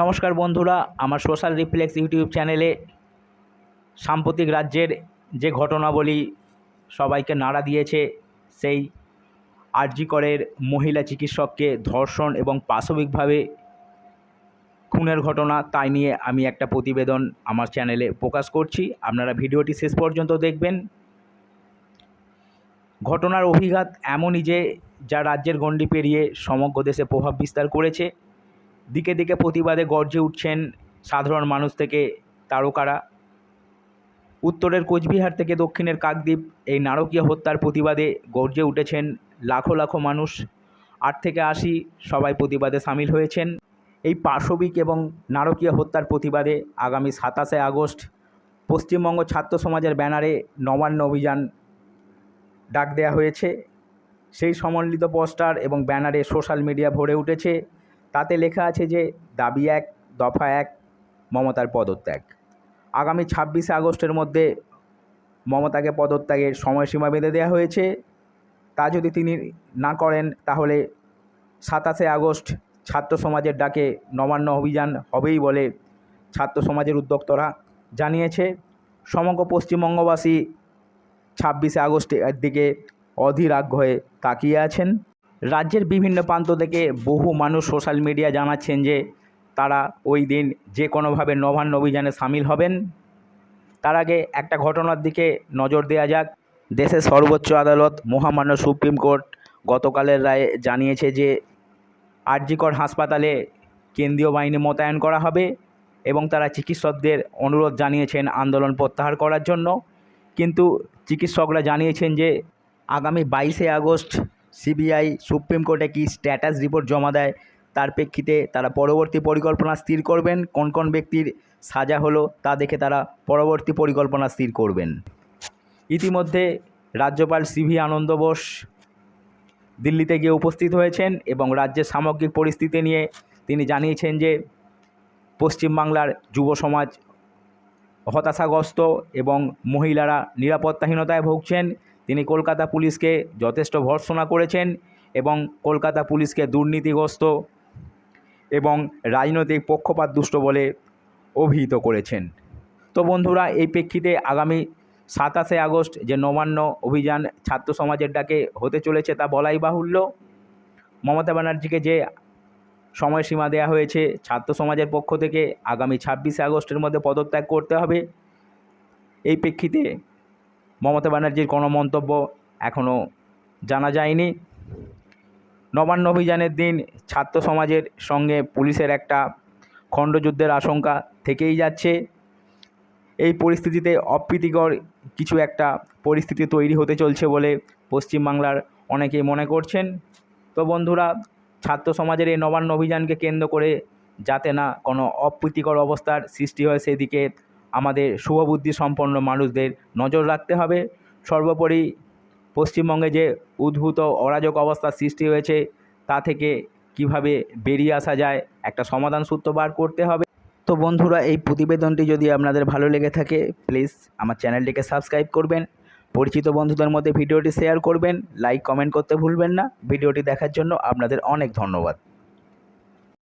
নমস্কার বন্ধুরা, আমার সোশ্যাল রিফ্লেক্স ইউটিউব চ্যানেলে সাম্প্রতিক রাজ্যের যে ঘটনাবলী সবাইকে নাড়া দিয়েছে, সেই আরজিকরের মহিলা চিকিৎসককে ধর্ষণ এবং পাশবিকভাবে খুনের ঘটনা, তাই নিয়ে আমি একটা প্রতিবেদন আমার চ্যানেলে প্রকাশ করছি। আপনারা ভিডিওটি শেষ পর্যন্ত দেখবেন। ঘটনার অভিঘাত এমনই যে, যা রাজ্যের গণ্ডি পেরিয়ে সমগ্র দেশে প্রভাব বিস্তার করেছে। দিকে দিকে প্রতিবাদে গর্জে উঠছেন সাধারণ মানুষ থেকে তারকারা। উত্তরের কোচবিহার থেকে দক্ষিণের কাকদ্বীপ, এই নারকীয় হত্যার প্রতিবাদে গর্জে উঠেছেন লাখো লাখো মানুষ। আট থেকে আশি সবাই প্রতিবাদে সামিল হয়েছেন। এই পাশবিক এবং নারকীয় হত্যার প্রতিবাদে আগামী সাতাশে আগস্ট পশ্চিমবঙ্গ ছাত্র সমাজের ব্যানারে নবান্ন অভিযান ডাক দেওয়া হয়েছে। সেই সমন্বিত পোস্টার এবং ব্যানারে সোশ্যাল মিডিয়া ভরে উঠেছে। তাতে লেখা আছে যে দাবি এক, দফা এক, মমতার পদত্যাগ। আগামী ছাব্বিশে আগস্টের মধ্যে মমতাকে পদত্যাগের সময়সীমা বেঁধে দেওয়া হয়েছে। তা যদি তিনি না করেন, তাহলে সাতাশে আগস্ট ছাত্র সমাজের ডাকে নবান্ন অভিযান হবেই বলে ছাত্র সমাজের উদ্যোক্তরা জানিয়েছে। সমগ্র পশ্চিমবঙ্গবাসী ছাব্বিশে আগস্টের দিকে অধীর আগ্রহে তাকিয়ে আছেন। রাজ্যের বিভিন্ন প্রান্ত থেকে বহু মানুষ সোশ্যাল মিডিয়া জানাচ্ছেন যে তারা ওই দিন যে কোনোভাবে নবান্ন অভিযানে সামিল হবেন। তার আগে একটা ঘটনার দিকে নজর দেওয়া যাক। দেশের সর্বোচ্চ আদালত, মহামান্য সুপ্রিম কোর্ট গতকালের রায়ে জানিয়েছে যে আরজিকর হাসপাতালে কেন্দ্রীয় বাহিনী মোতায়েন করা হবে এবং তারা চিকিৎসকদের অনুরোধ জানিয়েছেন আন্দোলন প্রত্যাহার করার জন্য। কিন্তু চিকিৎসকরা জানিয়েছেন যে আগামী বাইশে আগস্ট সিবিআই সুপ্রিম কোর্টে কি স্ট্যাটাস রিপোর্ট জমা দেয়? তার প্রেক্ষিতে তারা পরবর্তী পরিকল্পনা স্থির করবেন। কোন কোন ব্যক্তির সাজা হলো তা দেখে তারা পরবর্তী পরিকল্পনা স্থির করবেন। ইতিমধ্যে রাজ্যপাল সিভি আনন্দ বোস দিল্লিতে গিয়ে উপস্থিত হয়েছেন এবং রাজ্যের সামগ্রিক পরিস্থিতি নিয়ে তিনি জানিয়েছেন যে, পশ্চিমবাংলার যুব সমাজ হতাশাগ্রস্ত এবং মহিলারা নিরাপত্তাহীনতায় ভুগছেন। তিনি কলকাতা পুলিশকে যথেষ্ট ভর্ৎসনা করেছেন এবং কলকাতা পুলিশকে দুর্নীতিগ্রস্ত এবং রাজনৈতিক পক্ষপাত দুষ্ট বলে অভিহিত করেছেন। তো বন্ধুরা, এই প্রেক্ষিতে আগামী সাতাশে আগস্ট যে নবান্ন অভিযান ছাত্র সমাজের ডাকে হতে চলেছে তা বলাই বাহুল্য। মমতা ব্যানার্জিকে যে সময়সীমা দেওয়া হয়েছে, ছাত্র সমাজের পক্ষ থেকে আগামী ছাব্বিশে আগস্টের মধ্যে পদত্যাগ করতে হবে। এই প্রেক্ষিতে মমতা ব্যানার্জির কোনো মন্তব্য এখনও জানা যায়নি। নবান্ন অভিযানের দিন ছাত্র সমাজের সঙ্গে পুলিশের একটা খণ্ডযুদ্ধের আশঙ্কা থেকেই যাচ্ছে। এই পরিস্থিতিতে অপ্রীতিকর কিছু একটা পরিস্থিতি তৈরি হতে চলছে বলে পশ্চিমবাংলার অনেকেই মনে করছেন। তো বন্ধুরা, ছাত্র সমাজের এই নবান্ন অভিযানকে কেন্দ্র করে যাতে না কোনো অপ্রীতিকর অবস্থার সৃষ্টি হয়, সেদিকে আমাদের শুভবুদ্ধি সম্পন্ন মানুষদের নজর রাখতে হবে। সর্বোপরি পশ্চিমবঙ্গে যে উদ্ভূত অরাজক অবস্থার সৃষ্টি হয়েছে, তা থেকে কীভাবে বেরিয়ে আসা যায়, একটা সমাধান সূত্র বার করতে হবে। তো বন্ধুরা, এই প্রতিবেদনটি যদি আপনাদের ভালো লেগে থাকে প্লিজ আমার চ্যানেলটিকে সাবস্ক্রাইব করবেন। পরিচিত বন্ধুদের মধ্যে ভিডিওটি শেয়ার করবেন। লাইক কমেন্ট করতে ভুলবেন না। ভিডিওটি দেখার জন্য আপনাদের অনেক ধন্যবাদ।